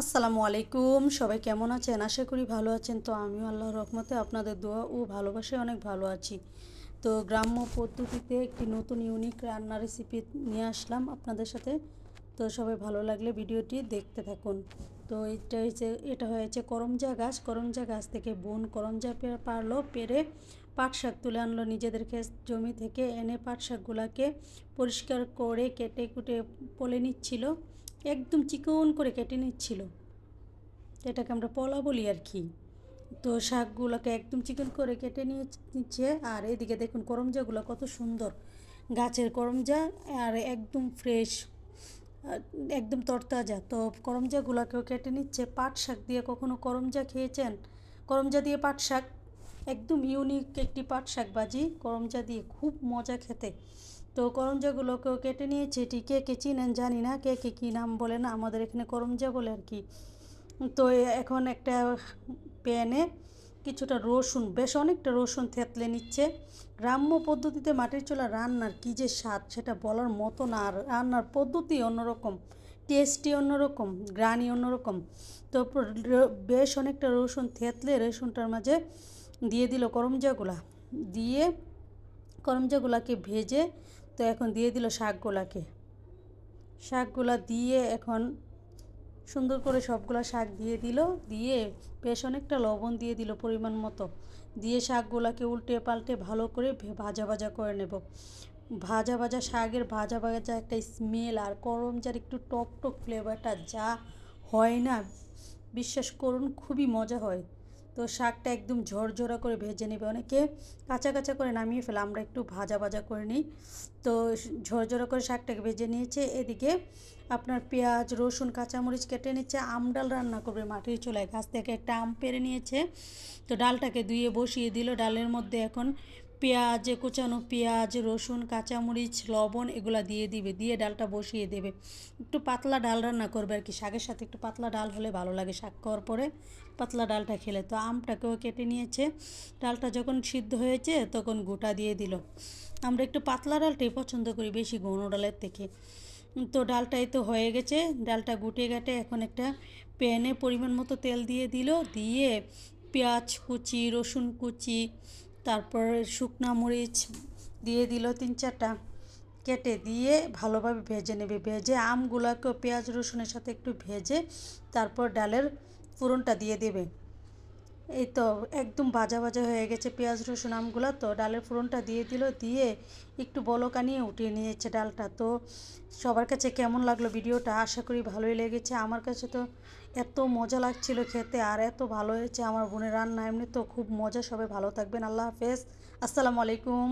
আসসালামু আলাইকুম। সবাই কেমন আছেন? আশা করি ভালো আছেন। তো আমিও আল্লাহর রহমতে আপনাদের দোয়া ও ভালোবাসায় অনেক ভালো আছি। তো গ্রাম্য পদ্ধতিতে একটি নতুন ইউনিক রান্না রেসিপি নিয়ে আসলাম আপনাদের সাথে। তো সবাই ভালো লাগলে ভিডিওটি দেখতে থাকুন। তো এটা হয়েছে এটা হয়েছে করমজা গাছ। করমজা গাছ থেকে বোন করমজা পারল, পেরে পাট শাক তুলে আনলো নিজেদের জমি থেকে। এনে পাট শাকগুলোকে পরিষ্কার করে কেটে কুটে পলে নিচ্ছিল। একদম চিকন করে কেটে নিচ্ছিল। এটাকে আমরা পলা বলি আর কি। তো শাকগুলোকে একদম চিকন করে কেটে নিয়ে নিচ্ছে, আর এদিকে দেখুন করমজাগুলো কত সুন্দর। গাছের করমজা, আর একদম ফ্রেশ একদম তরতাজা। তো করমজাগুলোকেও কেটে নিচ্ছে। পাট শাক দিয়ে কখনো করমজা খেয়েছেন? করমজা দিয়ে পাট শাক? একদম ইউনিক একটি পাট শাক ভাজি। করমজা দিয়ে খুব মজা খেতে। তো করমজাগুলোকেও কেটে নিয়েছে। এটি কে কে চিনেন জানি না, কে কে কী নাম বলে না, আমাদের এখানে করমজা বলে আর কি। তো এখন একটা প্যানে কিছুটা রসুন, বেশ অনেকটা রসুন থেতলে নিচ্ছে। গ্রাম্য পদ্ধতিতে মাটির চুলা রান্নার কী যে স্বাদ সেটা বলার মতো না। আর রান্নার পদ্ধতি অন্যরকম, টেস্টি অন্যরকম, গ্রানি অন্যরকম। তো বেশ অনেকটা রসুন থেতলে, রসুনটার মাঝে দিয়ে দিল করমজাগুলা দিয়ে করমজাগুলাকে ভেজে তো এখন দিয়ে দিল শাকগুলাকে। শাকগুলা দিয়ে এখন সুন্দর করে সবগুলা শাক দিয়ে দিল, দিয়ে বেশ অনেকটা লবণ দিয়ে দিল পরিমাণ মতো। দিয়ে শাকগুলাকে উল্টে পাল্টে ভালো করে ভাজা ভাজা করে নেব। ভাজা ভাজা শাকের ভাজা ভাজা একটা স্মেল আর করমজার একটু টক টক ফ্লেভারটা যা হয় না, বিশ্বাস করুন খুবই মজা হয়। তো শাকটা একদম ঝরঝরা করে ভেজে নেবে। অনেকে কাঁচা কাঁচা করে নামিয়ে ফেলে, আমরা একটু ভাজা ভাজা করে নিই। তো ঝরঝরা করে শাকটাকে ভেজে নিয়েছে। এদিকে আপনার পেঁয়াজ, রসুন, কাঁচামরিচ কেটে নিচ্ছে। আম ডাল রান্না করবে মাটির চুলায়। গাছ থেকে একটা আম পেরে নিয়েছে। তো ডালটাকে ধুয়ে বসিয়ে দিল। ডালের মধ্যে এখন পেঁয়াজ, কুচানো পেঁয়াজ, রসুন, কাঁচামরিচ, লবণ এগুলা দিয়ে দিবে, দিয়ে ডালটা বসিয়ে দেবে। একটু পাতলা ডাল রান্না করবে আর কি, শাকের সাথে একটু পাতলা ডাল হলে ভালো লাগে শাক খাওয়ার পরে পাতলা ডালটা খেলে। তো আমটাকেও কেটে নিয়েছে, ডালটা যখন সিদ্ধ হয়েছে তখন গোটা দিয়ে দিল। আমরা একটু পাতলা ডালটাই পছন্দ করি বেশি ঘন ডালের থেকে। তো ডালটাই তো হয়ে গেছে, ডালটা গুটে গাটে এখন একটা প্যানে পরিমাণ মতো তেল দিয়ে দিল, দিয়ে পেঁয়াজ কুচি, রসুন কুচি তারপর শুকনা মরিচ দিয়ে দিল তিন চারটা। কেটে দিয়ে ভালোভাবে ভেজে নেবে। ভেজে আমগুলোকেও পেঁয়াজ রসুনের সাথে একটু ভেজে তারপর ডালের ফোড়নটা দিয়ে দেবে। এই তো একদম ভাজা ভাজা হয়ে গেছে পেঁয়াজ, রসুন, আমগুলো। তো ডালের ফোড়নটা দিয়ে দিল, দিয়ে একটু বলকা নিয়ে উঠিয়ে নিয়েছে ডালটা। তো সবার কাছে কেমন লাগল ভিডিওটা? আশা করি ভালোই লেগেছে। আমার কাছে তো এত মজা লাগছিল খেতে আর এত ভালো হয়েছে আমার বোনের রান্না। এমনি তো খুব মজা। সবাই ভালো থাকবেন। আল্লাহ হাফেজ। আসসালামু আলাইকুম।